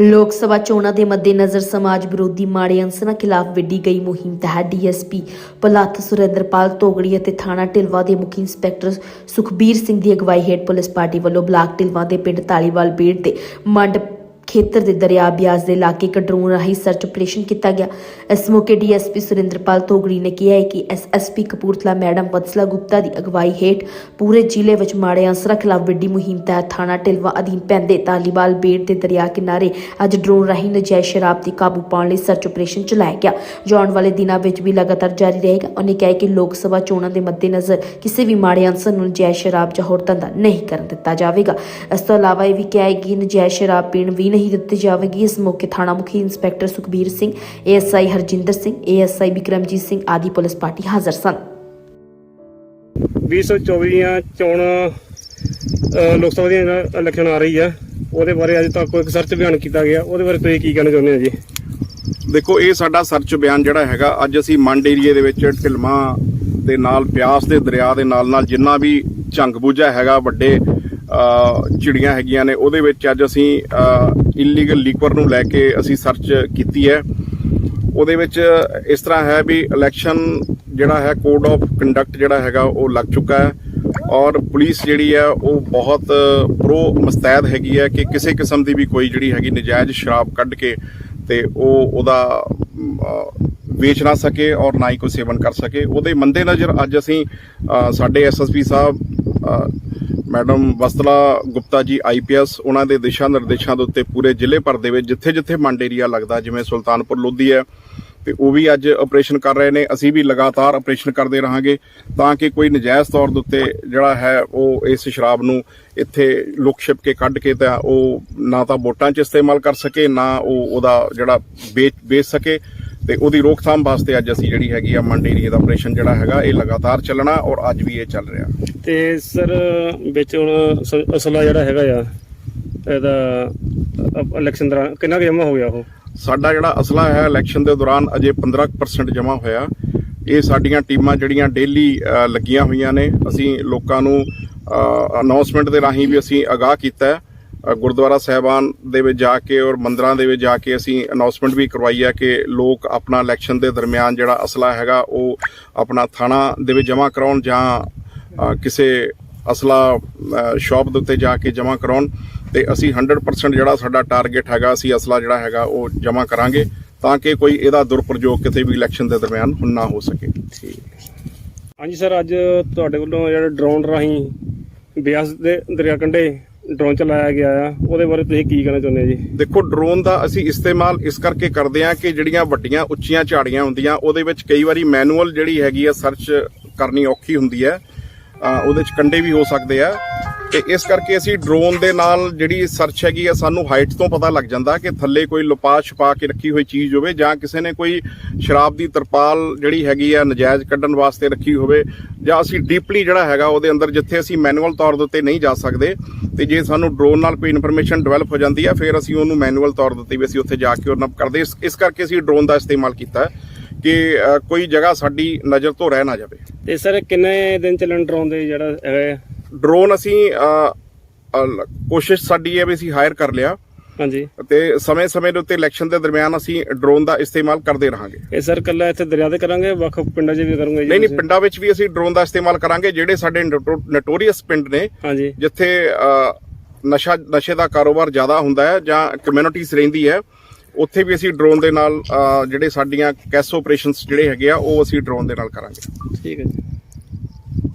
ਲੋਕ ਸਭਾ ਚੋਣਾਂ ਦੇ ਮੱਦੇਨਜ਼ਰ ਸਮਾਜ ਵਿਰੋਧੀ ਮਾੜੇ ਅੰਸਰਾਂ ਖਿਲਾਫ ਵਿੱਢੀ ਗਈ ਮੁਹਿੰਮ ਤਹਿਤ ਡੀਐਸਪੀ ਪਲੱਥ ਸੁਰਿੰਦਰਪਾਲ ਤੋਗੜੀ ਅਤੇ ਥਾਣਾ ਢਿਲਵਾ ਦੇ ਮੁਖੀ ਇੰਸਪੈਕਟਰ ਸੁਖਬੀਰ ਸਿੰਘ ਦੀ ਅਗਵਾਈ ਹੇਠ ਪੁਲਿਸ ਪਾਰਟੀ ਵੱਲੋਂ ਬਲਾਕ ਢਿਲਵਾ ਦੇ ਪਿੰਡ ਤਾਲੀਵਾਲ ਬੇੜ ਦੇ ਮੰਡ ਖੇਤਰ ਦੇ ਦਰਿਆ ਬਿਆਸ ਦੇ ਇਲਾਕੇ ਇੱਕ ਡਰੋਨ ਰਾਹੀਂ ਸਰਚ ਆਪਰੇਸ਼ਨ ਕੀਤਾ ਗਿਆ। ਇਸ ਮੌਕੇ ਡੀਐਸਪੀ ਸੁਰਿੰਦਰਪਾਲ ਤੋਗੜੀ ਨੇ ਕਿਹਾ ਹੈ ਕਿ ਐਸਐਸਪੀ ਕਪੂਰਥਲਾ ਮੈਡਮ ਵਤਸਲਾ ਗੁਪਤਾ ਦੀ ਅਗਵਾਈ ਹੇਠ ਪੂਰੇ ਜ਼ਿਲ੍ਹੇ ਵਿੱਚ ਮਾੜੇ ਅੰਸਰਾਂ ਖਿਲਾਫ ਵੱਡੀ ਮੁਹਿੰਮ ਤਹਿਤ ਥਾਣਾ ਢਿਲਵਾ ਅਧੀਨ ਪੈਂਦੇ ਤਾਲੀਵਾਲ ਬੇੜ ਦੇ ਦਰਿਆ ਕਿਨਾਰੇ ਅੱਜ ਡਰੋਨ ਰਾਹੀਂ ਨਜਾਇਜ਼ ਸ਼ਰਾਬ 'ਤੇ ਕਾਬੂ ਪਾਉਣ ਲਈ ਸਰਚ ਆਪਰੇਸ਼ਨ ਚਲਾਇਆ ਗਿਆ। ਜੋ ਆਉਣ ਵਾਲੇ ਦਿਨਾਂ ਵਿੱਚ ਵੀ ਲਗਾਤਾਰ ਜਾਰੀ ਰਹੇਗਾ। ਉਹਨੇ ਕਿਹਾ ਕਿ ਲੋਕ ਸਭਾ ਚੋਣਾਂ ਦੇ ਮੱਦੇਨਜ਼ਰ ਕਿਸੇ ਵੀ ਮਾੜੇ ਅੰਸਰ ਨੂੰ ਨਜਾਇਜ਼ ਸ਼ਰਾਬ ਜਾਂ ਹੋਰ ਧੰਦਾ ਨਹੀਂ ਕਰਨ ਦਿੱਤਾ ਜਾਵੇਗਾ। ਇਸ ਤੋਂ ਇਲਾਵਾ ਇਹ ਵੀ ਕਿਹਾ ਹੈ ਕਿ ਨਜਾਇਜ਼ ਸ਼ਰਾਬ ਪੀਣ ਵੀ ਨਹੀਂ ਦਿੱਤੀ ਜਾਵੇਗੀ। ਇਸ ਮੌਕੇ ਥਾਣਾ ਮੁਖੀ inspector Sukhbir Singh ASI Harjinder Singh ASI Vikramjit Singh ਆਦਿ ਪੁਲਿਸ ਪਾਰਟੀ ਹਾਜ਼ਰ ਸਨ। 2024 ਦੀਆਂ ਚੋਣ ਲੋਕ ਸਭਾ ਦੀਆਂ ਇਲੈਕਸ਼ਨ ਆ ਰਹੀ ਆ ਉਹਦੇ ਬਾਰੇ ਅੱਜ ਤੱਕ ਇੱਕ ਸਰਚ ਬਿਆਨ ਕੀਤਾ ਗਿਆ। ਉਹਦੇ ਬਾਰੇ ਤੁਸੀਂ ਕੀ ਕਹਿਣਾ ਚਾਹੁੰਦੇ ਹੋ ਜੀ? ਦੇਖੋ ਇਹ ਸਾਡਾ ਸਰਚ ਬਿਆਨ ਜਿਹੜਾ ਹੈਗਾ ਅੱਜ ਅਸੀਂ ਮੰਡ ਏਰੀਏ ਦੇ ਵਿੱਚ ਢਿਲਮਾ ਦੇ ਨਾਲ ਬਿਆਸ ਦੇ ਦਰਿਆ ਦੇ ਨਾਲ ਨਾਲ ਜਿੰਨਾ ਵੀ ਝੰਗ ਬੂਝਾ ਹੈਗਾ ਵੱਡੇ ਚਿੜੀਆਂ ਹੈਗੀਆਂ ਨੇ ਉਹਦੇ ਵਿੱਚ ਅੱਜ ਅਸੀਂ ਇਲੀਗਲ ਲੀਕਵਰ ਨੂੰ ਲੈ ਕੇ ਅਸੀਂ ਸਰਚ ਕੀਤੀ ਹੈ। ਉਹਦੇ ਵਿੱਚ ਇਸ ਤਰ੍ਹਾਂ ਹੈ ਵੀ ਇਲੈਕਸ਼ਨ ਜਿਹੜਾ ਹੈ ਕੋਡ ਆਫ ਕੰਡਕਟ ਜਿਹੜਾ ਹੈਗਾ ਉਹ ਲੱਗ ਚੁੱਕਾ ਹੈ। ਔਰ ਪੁਲਿਸ ਜਿਹੜੀ ਹੈ ਉਹ ਬਹੁਤ ਪ੍ਰੋ ਮਸਤੈਦ ਹੈਗੀ ਹੈ ਕਿ ਕਿਸੇ ਕਿਸਮ ਦੀ ਵੀ ਕੋਈ ਜਿਹੜੀ ਹੈਗੀ ਨਜਾਇਜ਼ ਸ਼ਰਾਬ ਕੱਢ ਕੇ ਤੇ ਉਹ ਉਹਦਾ ਵੇਚ ਨਾ ਸਕੇ ਔਰ ਨਾ ਹੀ ਕੋਈ ਸੇਵਨ ਕਰ ਸਕੇ। ਉਹਦੇ ਮੰਦੇ ਨਜ਼ਰ ਅੱਜ ਅਸੀਂ ਅਹ, ਸਾਡੇ ਐਸਐਸਪੀ ਸਾਹਿਬ ਮੈਡਮ ਵਸਤਲਾ ਗੁਪਤਾ ਜੀ ਆਈਪੀਐਸ ਉਹਨਾਂ ਦੇ ਦਿਸ਼ਾ ਨਿਰਦੇਸ਼ਾਂ ਦੇ ਉੱਤੇ ਪੂਰੇ ਜ਼ਿਲ੍ਹੇ ਭਰ ਦੇ ਵਿੱਚ ਜਿੱਥੇ ਜਿੱਥੇ ਮੰਡ ਏਰੀਆ ਲੱਗਦਾ, ਜਿਵੇਂ ਸੁਲਤਾਨਪੁਰ ਲੋਧੀ ਹੈ, ਤੇ ਉਹ ਵੀ ਅੱਜ ਆਪਰੇਸ਼ਨ ਕਰ ਰਹੇ ਨੇ। ਅਸੀਂ ਵੀ ਲਗਾਤਾਰ ਆਪਰੇਸ਼ਨ ਕਰਦੇ ਰਹਾਂਗੇ ਤਾਂ ਕਿ ਕੋਈ ਨਜਾਇਜ਼ ਤੌਰ ਦੇ ਉੱਤੇ ਜਿਹੜਾ ਹੈ, ਉਹ ਇਸ ਸ਼ਰਾਬ ਨੂੰ ਇੱਥੇ ਲੁਕ ਛਿਪ ਕੇ ਕੱਢ ਕੇ ਤਾਂ ਉਹ ਨਾ ਤਾਂ ਵੋਟਾਂ 'ਚ ਇਸਤੇਮਾਲ ਕਰ ਸਕੇ, ਨਾ ਉਹ ਉਹਦਾ ਜਿਹੜਾ ਵੇਚ ਵੇਚ ਸਕੇ। ਤੇ ਉਹਦੀ ਰੋਕਥਾਮ ਵਾਸਤੇ ਅੱਜ ਅਸੀਂ ਜਿਹੜੀ ਹੈਗੀ ਆ ਮੰਡ ਏਰੀਆ ਦਾ ਆਪਰੇਸ਼ਨ ਜਿਹੜਾ ਹੈਗਾ ਇਹ ਲਗਾਤਾਰ ਚੱਲਣਾ ਔਰ ਅੱਜ ਵੀ ਇਹ ਚੱਲ ਰਿਹਾ। ਤੇ ਸਰ ਵਿੱਚ ਹੁਣ ਸ- ਅਸਲਾ ਜਿਹੜਾ ਹੈਗਾ ਆ ਇਹਦਾ ਇਲੈਕਸ਼ਨ ਦੌਰਾਨ ਕਿੰਨਾ ਕੁ ਜਮਾ ਹੋ ਗਿਆ ਉਹ? ਸਾਡਾ ਜਿਹੜਾ ਅਸਲਾ ਹੈ ਇਲੈਕਸ਼ਨ ਦੇ ਦੌਰਾਨ ਅਜੇ 15% ਜਮ੍ਹਾਂ ਹੋਇਆ। ਇਹ ਸਾਡੀਆਂ ਟੀਮਾਂ ਜਿਹੜੀਆਂ ਡੇਲੀ ਲੱਗੀਆਂ ਹੋਈਆਂ ਨੇ। ਅਸੀਂ ਲੋਕਾਂ ਨੂੰ ਅਨਾਉਂਸਮੈਂਟ ਦੇ ਰਾਹੀਂ ਵੀ ਅਸੀਂ ਅਗਾਹ ਕੀਤਾ ਹੈ। ਗੁਰਦੁਆਰਾ ਸਾਹਿਬਾਨ ਦੇ ਵਿੱਚ ਜਾ ਕੇ ਔਰ ਮੰਦਰਾਂ ਦੇ ਵਿੱਚ ਜਾ ਕੇ ਅਸੀਂ ਅਨਾਉਂਸਮੈਂਟ ਵੀ ਕਰਵਾਈ ਹੈ ਕਿ ਲੋਕ ਆਪਣਾ ਇਲੈਕਸ਼ਨ ਦੇ ਦਰਮਿਆਨ ਜਿਹੜਾ ਅਸਲਾ ਹੈਗਾ, ਉਹ ਆਪਣਾ ਥਾਣਾ ਦੇ ਵਿੱਚ ਜਮ੍ਹਾਂ ਕਰਾਉਣ ਜਾਂ ਕਿਸੇ ਅਸਲਾ ਸ਼ਾਪ ਦੇ ਉੱਤੇ ਜਾ ਕੇ ਜਮ੍ਹਾਂ ਕਰਾਉਣ ਤੇ ਅਸੀਂ 100% ਜਿਹੜਾ ਸਾਡਾ ਟਾਰਗੇਟ ਹੈਗਾ, ਅਸੀਂ ਅਸਲਾ ਜਿਹੜਾ ਹੈਗਾ, ਉਹ ਜਮ੍ਹਾਂ ਕਰਾਂਗੇ ਤਾਂ ਕਿ ਕੋਈ ਇਹਦਾ ਦੁਰਪ੍ਰਯੋਗ ਕਿਤੇ ਵੀ ਇਲੈਕਸ਼ਨ ਦੇ ਦਰਮਿਆਨ ਹੁਣ ਨਾ ਹੋ ਸਕੇ। ਹਾਂਜੀ ਸਰ, ਅੱਜ ਤੁਹਾਡੇ ਵੱਲੋਂ ਜਿਹੜਾ ਡਰੋਨ ਰਾਹੀਂ ਬਿਆਸ ਦੇ ਦਰਿਆ ਕੰਢੇ ਡਰੋਨ ਚਲਾਇਆ ਗਿਆ ਆ। ਉਹਦੇ ਬਾਰੇ ਤੁਸੀਂ ਕੀ ਕਹਿਣਾ ਚਾਹੁੰਦੇ ਹੋ ਜੀ? ਦੇਖੋ, ਡਰੋਨ ਦਾ ਅਸੀਂ ਇਸਤੇਮਾਲ ਇਸ ਕਰਕੇ ਕਰਦੇ ਹਾਂ ਕਿ ਜਿਹੜੀਆਂ ਵੱਡੀਆਂ, ਉੱਚੀਆਂ ਝਾੜੀਆਂ ਹੁੰਦੀਆਂ, ਉਹਦੇ ਵਿੱਚ ਕਈ ਵਾਰੀ ਮੈਨੂਅਲ ਜਿਹੜੀ ਹੈਗੀ ਆ, ਸਰਚ ਕਰਨੀ ਔਖੀ ਹੁੰਦੀ ਹੈ। ਉਹਦੇ ਚ ਕੰਡੇ ਵੀ ਹੋ ਸਕਦੇ ਆ। ਤੇ ਇਸ ਕਰਕੇ ਅਸੀਂ ਡਰੋਨ ਦੇ ਨਾਲ ਜਿਹੜੀ ਸਰਚ ਹੈਗੀ ਆ, ਸਾਨੂੰ ਹਾਈਟ ਤੋਂ ਪਤਾ ਲੱਗ ਜਾਂਦਾ ਕਿ ਥੱਲੇ ਕੋਈ ਲੁਪਾ ਛਪਾ ਕੇ ਰੱਖੀ ਹੋਈ ਚੀਜ਼ ਹੋਵੇ ਜਾਂ ਕਿਸੇ ਨੇ ਕੋਈ ਸ਼ਰਾਬ ਦੀ ਤਰਪਾਲ ਜਿਹੜੀ ਹੈਗੀ ਆ, ਨਜਾਇਜ਼ ਕੱਢਣ ਵਾਸਤੇ ਰੱਖੀ ਹੋਵੇ ਜਾਂ ਅਸੀਂ ਡੀਪਲੀ ਜਿਹੜਾ ਹੈਗਾ ਉਹਦੇ ਅੰਦਰ ਜਿੱਥੇ ਅਸੀਂ ਮੈਨੂਅਲ ਤੌਰ ਦੇ ਉੱਤੇ ਨਹੀਂ ਜਾ ਸਕਦੇ ਤੇ ਜੇ ਸਾਨੂੰ ਡਰੋਨ ਨਾਲ ਕੋਈ ਇਨਫੋਰਮੇਸ਼ਨ ਡਿਵੈਲਪ ਹੋ ਜਾਂਦੀ ਆ, ਫਿਰ ਅਸੀਂ ਉਹਨੂੰ ਮੈਨੂਅਲ ਤੌਰ ਦੇ ਉੱਤੇ ਵੀ ਅਸੀਂ ਉੱਥੇ ਜਾ ਕੇ ਉਹ ਨਪ ਕਰਦੇ ਇਸ- ਇਸ ਕਰਕੇ ਅਸੀਂ ਡਰੋਨ ਦਾ ਇਸਤੇਮਾਲ ਕੀਤਾ ਕਿ ਕੋਈ ਜਗ੍ਹਾ ਸਾਡੀ ਨਜ਼ਰ ਤੋਂ ਰਹਿ ਨਾ ਜਾਵੇ ਤੇ ਸਰ ਕਿੰਨੇ ਦਿਨ ਚੱਲਣ ਡਰੋਨ ਦੇ ਜਿਹੜਾ ਹੈਗਾ ਆ? ਡਰੋਨ ਅਸੀਂ ਕੋਸ਼ਿਸ਼ ਸਾਡੀ ਹੈ ਵੀ ਅਸੀਂ ਹਾਇਰ ਕਰ ਲਿਆ। ਹਾਂਜੀ। ਤੇ ਸਮੇਂ-ਸਮੇਂ ਦੇ ਉੱਤੇ ਇਲੈਕਸ਼ਨ ਦੇ ਦਰਮਿਆਨ ਅਸੀਂ ਡਰੋਨ ਦਾ ਇਸਤੇਮਾਲ ਕਰਦੇ ਰਹਾਂਗੇ। ਇਹ ਸਰ ਕੱਲਾ ਇੱਥੇ ਦਰਿਆ ਤੇ ਕਰਾਂਗੇ ਵੱਖ ਪਿੰਡਾਂ 'ਚ ਵੀ ਕਰੋਗੇ ਜੀ ਨਹੀਂ ਨਹੀਂ? ਪਿੰਡਾਂ ਵਿੱਚ ਵੀ ਅਸੀਂ ਡਰੋਨ ਦਾ ਇਸਤੇਮਾਲ ਕਰਾਂਗੇ ਜਿਹੜੇ ਸਾਡੇ ਨਟੋਰੀਅਸ ਪਿੰਡ ਨੇ ਹਾਂਜੀ। ਜਿੱਥੇ ਨਸ਼ਾ ਨਸ਼ੇ ਦਾ ਕਾਰੋਬਾਰ ਜ਼ਿਆਦਾ ਹੁੰਦਾ ਹੈ ਜਾਂ ਕਮਿਊਨਿਟੀਜ਼ ਰਹਿੰਦੀ ਹੈ ਉੱਥੇ ਵੀ ਅਸੀਂ ਡਰੋਨ ਦੇ ਨਾਲ ਜਿਹੜੇ ਸਾਡੀਆਂ ਕੈਸ ਆਪਰੇਸ਼ਨਸ ਜਿਹੜੇ ਹੈਗੇ ਆ ਉਹ ਅਸੀਂ ਡਰੋਨ ਦੇ ਨਾਲ ਕਰਾਂਗੇ। ਠੀਕ ਹੈ ਜੀ।